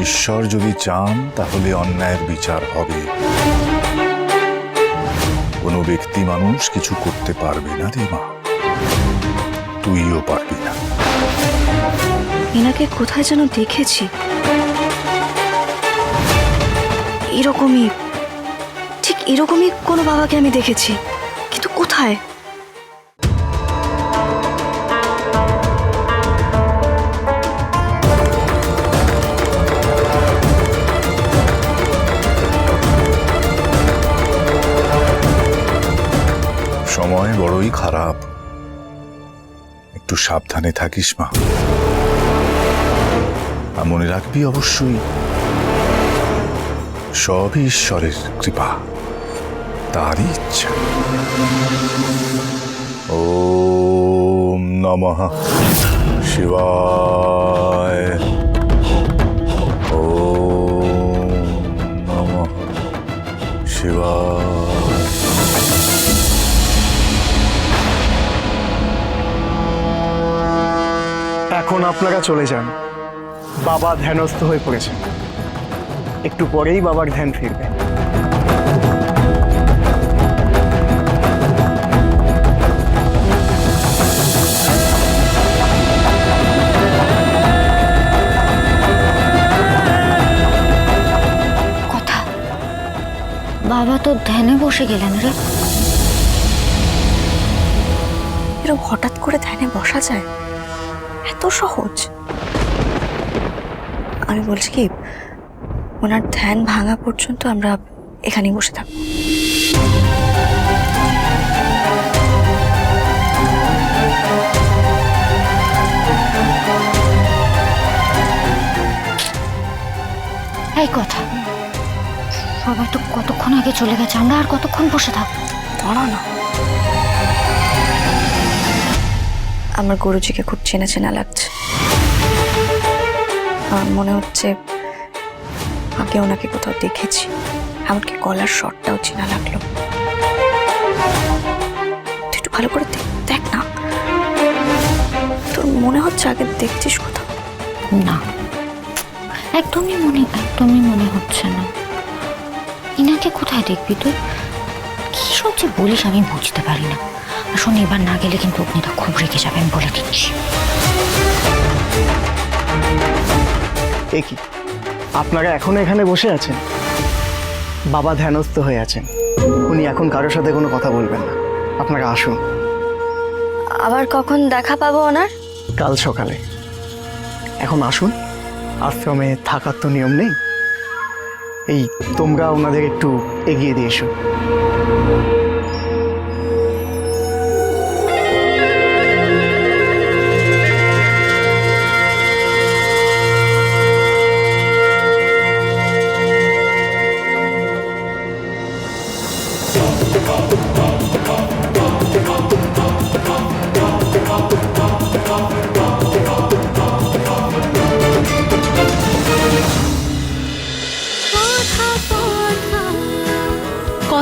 ঈশ্বর যদি চান, তাহলে অন্যায়ের বিচার হবে। কোনো ব্যক্তি মানুষ কিছু করতে পারবে না রে মা। তুইও পারবি না। এনাকে কোথায় যেন দেখেছি। এরকমই, ঠিক এরকমই কোনো বাবাকে আমি দেখেছি। কিন্তু কোথায়? সময় বড়ই খারাপ। একটু সাবধানে থাকিস, মা। আর মনে রাখবি অবশ্যই, সবই ঈশ্বরের কৃপা। তারই ইচ্ছা। ও নমঃ শিবায়। ও নমঃ শিবায়। এখন আপনারা চলে যান। বাবা ধ্যানস্থ হয়ে পড়েছে। একটু পরেই বাবার ধ্যান ফিরবে। কথা। বাবা তো ধ্যানে বসে গেলেন রে। এরকম হঠাৎ করে ধ্যানে বসা যায়? এত সহজ? আমি বলছি কি ওনার ধ্যান ভাঙা পর্যন্ত আমরা এখানেই বসে থাকব। এই কথা। সবাই তো কতক্ষণ আগে চলে গেছে? আমরা আর কতক্ষণ বসে থাকব? দাঁড়া না। আমার গুরুজিকে খুব চেনা চেনা লাগছে আমার মনে হচ্ছে আগে ওনাকে কোথাও দেখেছি। এমনকি গলার শটটাও চেনা লাগল। তুই একটু ভালো করে দেখ না। তোর মনে হচ্ছে আগে দেখছিস কোথাও? না। একদমই মনে একদমই মনে হচ্ছে না। ইনাকে কোথায় দেখবি তুই? কি সব যে বলিস আমি বুঝতে পারি না। আর শোন এবার না গেলে কিন্তু অগ্নিটা খুব রেগে যাবেন বলে দিচ্ছি। এ কি? আপনারা এখনও এখানে বসে আছেন? বাবা ধ্যানস্থ হয়ে আছেন। উনি এখন কারোর সাথে কোনো কথা বলবেন না। আপনারা আসুন। আবার কখন দেখা পাবো ওনার? কাল সকালে। এখন আসুন। আশ্রমে থাকার তো নিয়ম নেই। এই তোমরা ওনাদের একটু এগিয়ে দিয়ে এসো।